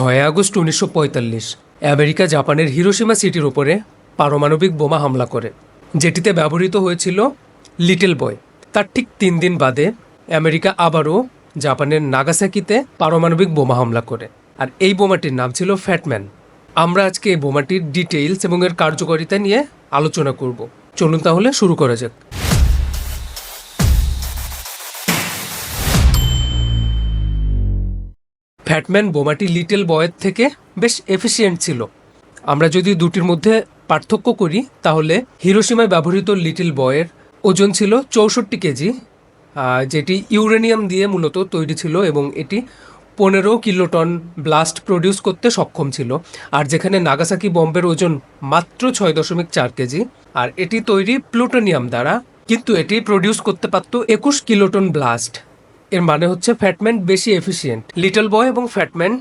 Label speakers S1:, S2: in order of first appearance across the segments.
S1: ছয় আগস্ট উনিশশো পঁয়তাল্লিশ, আমেরিকা জাপানের হিরোসীমা সিটির ওপরে পারমাণবিক বোমা হামলা করে, যেটিতে ব্যবহৃত হয়েছিল লিটল বয়। তার ঠিক তিন দিন বাদে আমেরিকা আবারও জাপানের নাগাসাকিতে পারমাণবিক বোমা হামলা করে, আর এই বোমাটির নাম ছিল ফ্যাটম্যান। আমরা আজকে এই বোমাটির ডিটেইলস এবং এর কার্যকারিতা নিয়ে আলোচনা করব। চলুন তাহলে শুরু করা যাক। ফ্যাটম্যান বোমাটি লিটল বয়ের থেকে বেশ এফিসিয়েন্ট ছিল। আমরা যদি দুটির মধ্যে পার্থক্য করি, তাহলে হিরোসীমায় ব্যবহৃত লিটল বয়ের ওজন ছিল চৌষট্টি কেজি যেটি ইউরেনিয়াম দিয়ে মূলত তৈরি ছিল এবং এটি পনেরো কিলোটন ব্লাস্ট প্রডিউস করতে সক্ষম ছিল। আর যেখানে নাগাসাকি বম্বের ওজন মাত্র ছয় দশমিক চার কেজি, আর এটি তৈরি প্লুটোনিয়াম দ্বারা, কিন্তু এটি প্রডিউস করতে পারত একুশ কিলোটন ব্লাস্ট। এর মানে হচ্ছে ফ্যাটম্যান বেশি এফিসিয়েন্ট। লিটল বয় এবং ফ্যাটম্যান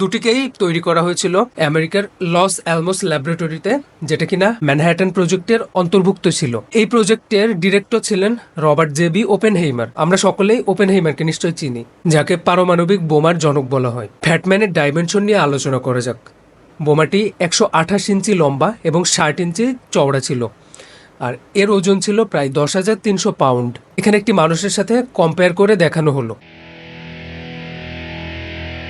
S1: দুটিকেই তৈরি করা হয়েছিল আমেরিকার লস অ্যালমোস ল্যাবরেটরিতে, যেটা কিনা ম্যানহ্যাটন প্রজেক্টের অন্তর্ভুক্ত ছিল। এই প্রজেক্টের ডিরেক্টর ছিলেন রবার্ট জেবি ওপেন হেইমার আমরা সকলেই ওপেন হেইমারকে নিশ্চয় চিনি, যাকে পারমাণবিক বোমার জনক বলা হয়। ফ্যাটম্যানের ডাইমেনশন নিয়ে আলোচনা করা যাক। বোমাটি একশো আঠাশ ইঞ্চি লম্বা এবং ষাট ইঞ্চি চওড়া ছিল। আর এর ওজন ছিল প্রায় দশ হাজার তিনশো পাউন্ড। এখানে একটি মানুষের সাথে কম্পেয়ার করে দেখানো হলো।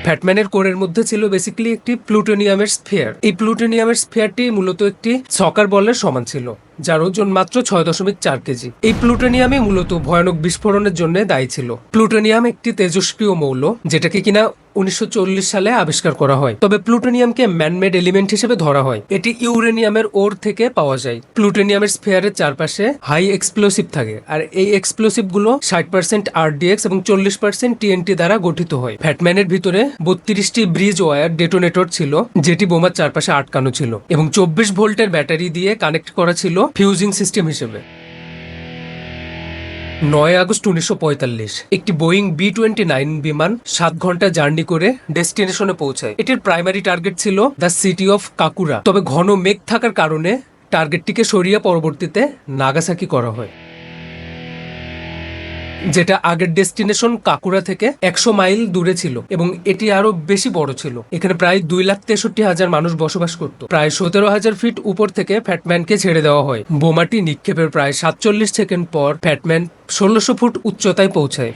S1: ফ্যাটম্যানের কোরের মধ্যে ছিল বেসিক্যালি একটি প্লুটোনিয়ামের স্ফিয়ার এই প্লুটোনিয়ামের স্ফিয়ারটি মূলত একটি সকার বলের সমান ছিল, যার ওজন মাত্র ছয় দশমিক চার কেজি। এই প্লুটোনিয়ামই মূলত ভয়ানক বিস্ফোরণের জন্য দায়ী ছিল। প্লুটোনিয়াম একটি তেজস্ক্রিয় মৌল, যেটাকে কিনা উনিশশো চল্লিশ সালে আবিষ্কার করা হয়। তবে প্লুটোনিয়ামকে ম্যানমেড এলিমেন্ট হিসেবে ধরা হয়। এটি ইউরেনিয়ামের ওর থেকে পাওয়া যায়। প্লুটোনিয়ামের স্ফিয়ারের চারপাশে হাই এক্সপ্লোসিভ থাকে আর এই এক্সপ্লোসিভগুলো ষাট পার্সেন্ট আরডিএক্স এবং চল্লিশ পার্সেন্ট টিএনটি দ্বারা গঠিত হয়। ফ্যাটম্যানের ভিতরে বত্রিশটি ব্রিজ ওয়্যার ডেটোনেটর ছিল, যেটি বোমার চারপাশে আটকানো ছিল এবং চব্বিশ ভোল্টের ব্যাটারি দিয়ে কানেক্ট করা ছিল ফিউজিং সিস্টেম হিসেবে। নয় আগস্ট উনিশশো পঁয়তাল্লিশ, একটি বোয়িং বি টোয়েন্টি নাইন বিমান সাত ঘণ্টা জার্নি করে ডেস্টিনেশনে পৌঁছায়। এটির প্রাইমারি টার্গেট ছিল দ্য সিটি অফ কাকুরা তবে ঘন মেঘ থাকার কারণে টার্গেটটিকে সরিয়ে পরবর্তীতে নাগাসাকি করা হয়। যেটা আগের ডেস্টিনেশন কাকুরা থেকে একশো মাইল দূরে ছিল এবং এটি আরও বেশি বড় ছিল। এখানে প্রায় দুই লাখ তেষট্টি হাজার মানুষ বসবাস করত। প্রায় সতেরো হাজার ফিট উপর থেকে ফ্যাটম্যানকে ছেড়ে দেওয়া হয়। বোমাটি নিক্ষেপের প্রায় সাতচল্লিশ সেকেন্ড পর ফ্যাটম্যান ষোলোশো ফুট উচ্চতায় পৌঁছায়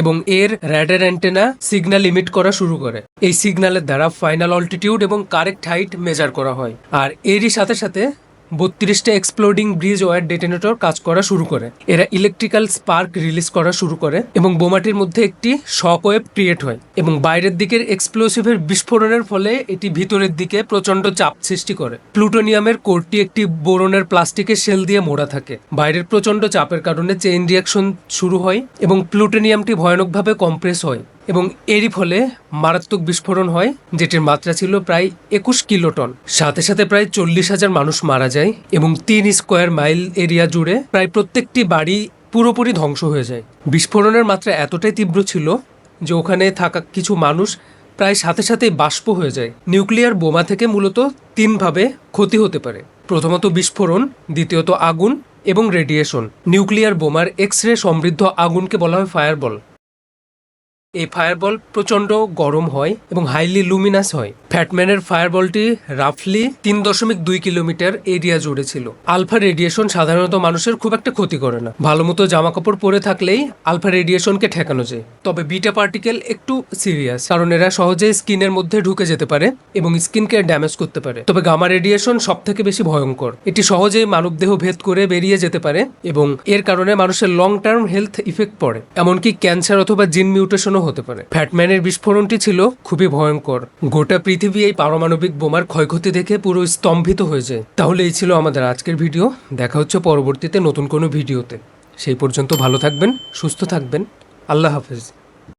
S1: এবং এর র্যাডার অ্যান্টেনা সিগন্যাল ইমিট করা শুরু করে। এই সিগন্যালের দ্বারা ফাইনাল অল্টিটিউড এবং কারেক্ট হাইট মেজার করা হয়। আর এরই সাথে সাথে বত্রিশটা এক্সপ্লোডিং ব্রিজ ওয়ার ডেটেনেটর কাজ করা শুরু করে। এরা ইলেকট্রিক্যাল স্পার্ক রিলিজ করা শুরু করে এবং বোমাটির মধ্যে একটি শক ওয়েভ ক্রিয়েট হয় এবং বাইরের দিকের এক্সপ্লোসিভের বিস্ফোরণের ফলে এটি ভিতরের দিকে প্রচণ্ড চাপ সৃষ্টি করে। প্লুটোনিয়ামের কোরটি একটি বোরনের প্লাস্টিকের শেল দিয়ে মোড়া থাকে। বাইরের প্রচণ্ড চাপের কারণে চেইন রিয়াকশন শুরু হয় এবং প্লুটোনিয়ামটি ভয়ানকভাবে কম্প্রেস হয়। এবং এরই ফলে মারাত্মক বিস্ফোরণ হয়, যেটির মাত্রা ছিল প্রায় একুশ কিলোটন। সাথে সাথে প্রায় চল্লিশ হাজার মানুষ মারা যায় এবং তিন স্কোয়ার মাইল এরিয়া জুড়ে প্রায় প্রত্যেকটি বাড়ি পুরোপুরি ধ্বংস হয়ে যায়। বিস্ফোরণের মাত্রা এতটাই তীব্র ছিল যে ওখানে থাকা কিছু মানুষ প্রায় সাথে সাথেই বাষ্প হয়ে যায়। নিউক্লিয়ার বোমা থেকে মূলত তিনভাবে ক্ষতি হতে পারে। প্রথমত বিস্ফোরণ, দ্বিতীয়ত আগুন এবং রেডিয়েশন। নিউক্লিয়ার বোমার এক্স রে সমৃদ্ধ আগুনকে বলা হয় ফায়ারবল। এই ফায়ারবল প্রচণ্ড গরম হয় এবং হাইলি লুমিনাস হয়। ফ্যাটম্যানের ফায়ারবলটি রাফলি তিন দশমিক দুই কিলোমিটার এরিয়া জুড়ে ছিল। আলফা রেডিয়েশন সাধারণত মানুষের খুব একটা ক্ষতি করে না। ভালো মতো জামা কাপড় পরে থাকলেই আলফা রেডিয়েশনকে ঠেকানো যায়। তবে বিটা পার্টিকেল একটু সিরিয়াস কারণ এরা সহজে স্কিনের মধ্যে ঢুকে যেতে পারে এবং স্কিনকে ড্যামেজ করতে পারে। তবে গামা রেডিয়েশন সব থেকে বেশি ভয়ঙ্কর। এটি সহজেই মানবদেহ ভেদ করে বেরিয়ে যেতে পারে এবং এর কারণে মানুষের লং টার্ম হেলথ ইফেক্ট পড়ে। এমনকি ক্যান্সার অথবা জিন মিউটেশনও হতে পারে। ফ্যাটম্যানের বিস্ফোরণটি ছিল খুবই ভয়ঙ্কর। গোটা পৃথিবী এই পারমাণবিক বোমার ক্ষয়ক্ষতি দেখে পুরো স্তম্ভিত হয়ে যায়। তাহলে এই ছিল আমাদের আজকের ভিডিও। দেখা হচ্ছে পরবর্তীতে নতুন কোনো ভিডিওতে। সেই পর্যন্ত ভালো থাকবেন, সুস্থ থাকবেন। আল্লাহ হাফেজ।